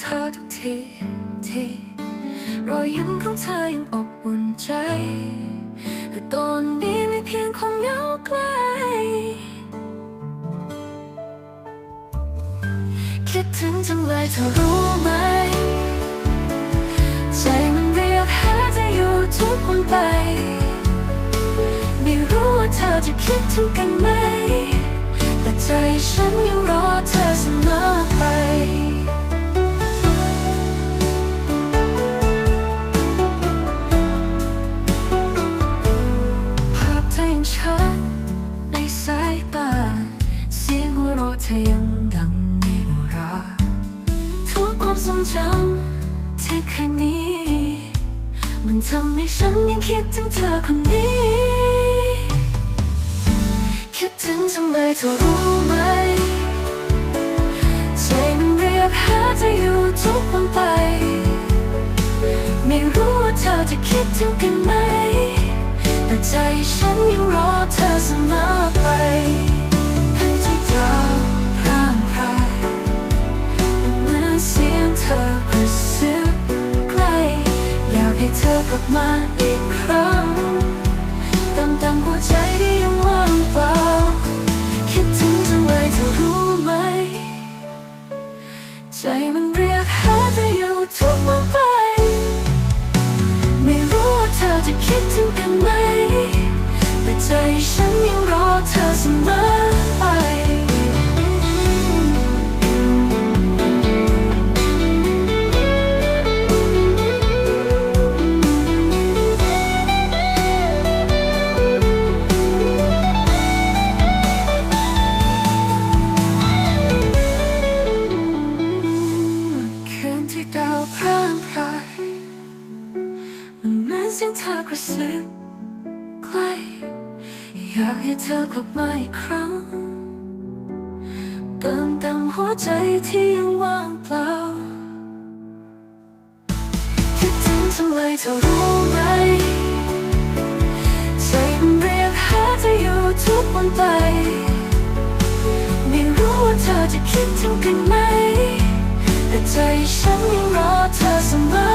เธอทุกทีที่รอยยิ้มของเธอยังอบอุ่นใจแต่ตอนนี้ไม่เพียงความเหงาไกลคิดถึงจังเลยเธอรู้ไหม ใจมันเรียกหาเธออยู่ทุกวันไป ไม่รู้ว่าเธอจะคิดถึงกันไหม แต่ใจฉันยังรอเธอเสมอไป เธอยังดังในหูราทุกความทรงจำที่เคยมีมันทำให้ฉันยังคิดถึงเธอคนนี้ คิดถึงจังเลยเธอรู้ไหมใจมันเรียกหาเธออยู่ทุกวันไป ไม่รู้ว่าเธอจะคิดถึงกันไหม แต่ใจฉันยังรอเธอ ลับมาอีกครั้งติมต็มหัวใจที่ยังว่างเปล่า คิดถึงจังเลยเธอรู้ไหม ใจมันเรียกหาเธออยู่ทุกวันไป ไม่รู้ว่าเธอจะคิดถึงกันไหม แต่ใจฉันยังรอเธอเสมอ เหมือนเสียงเธอกระซิบใกล้อยากให้เธอกลับมาอีกครั้งเติมเต็มหัวใจที่ยังว่างเปล่าคิดถึงจังเลยเธอรู้ไหมใจมันเรียกหาเธออยู่ทุกวันไป ไม่รู้ว่าเธอจะคิดถึงกันไหม แต่ใจฉันยังรอเธอเสมอ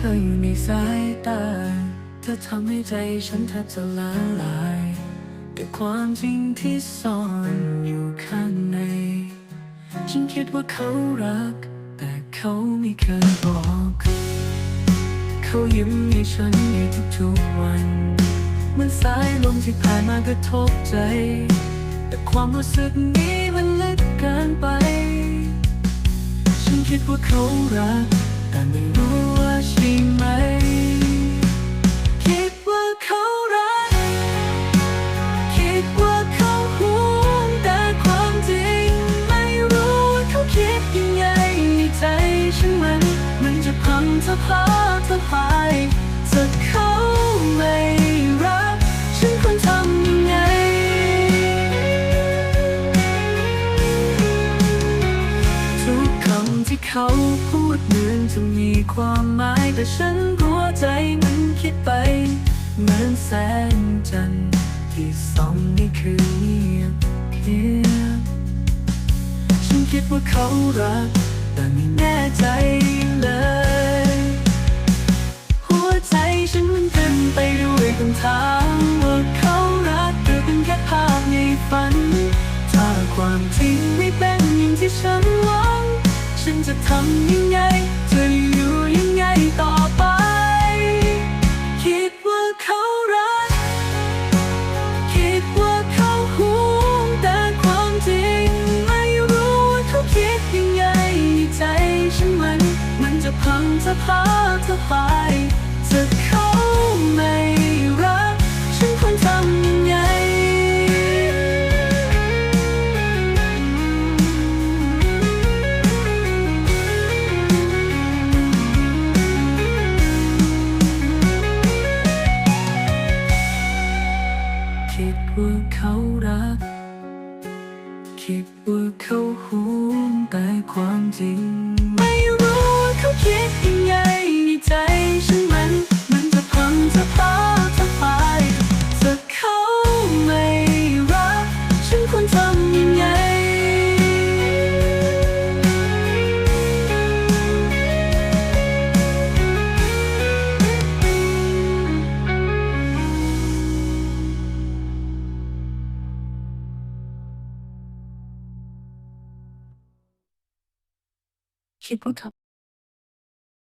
เธออยู่ในสายตา เธอทำให้ใจฉันแทบจะละลายแต่ความจริงที่ซ่อนอยู่ข้างใน ฉันคิดว่าเขารัก แต่เขาไม่เคยบอก เขายิ้มให้ฉันในทุกๆวันเหมือนสายลมที่ผ่านมากระทบใจ แต่ความรู้สึกนี้มันลึกเกินไป ฉันคิดว่าเขารัก แต่ไม่รู้ว่าใช่ไหม จะมีความหมายแต่ฉันรู้ว่าใจมันคิดไป เหมือนแสงจันทร์ที่ส่องในคืนเงียบเพียบฉันคิดว่าเขารัก แต่ไม่แน่ใจเลย หัวใจฉันมันเต็มไปด้วยคำถามว่าเขารักหรือเป็นแค่ภาพในฝัน ถ้าความจริงไม่เป็นอย่างที่ฉันหวัง ฉันจะทำยังไง อยู่ยังไงต่อไป คิดว่าเขารคิดว่าเขาห่แต่ความจริง ไม่รู้ว่าคิดยังไง ใจฉันมัน มันจะพังจะพาจะไปจะ เขาห่วงแต่ความจริง ไม่รู้ว่าเขาคิดยังไงในใจฉันมัน มันจะพังจะพัง keep on coming.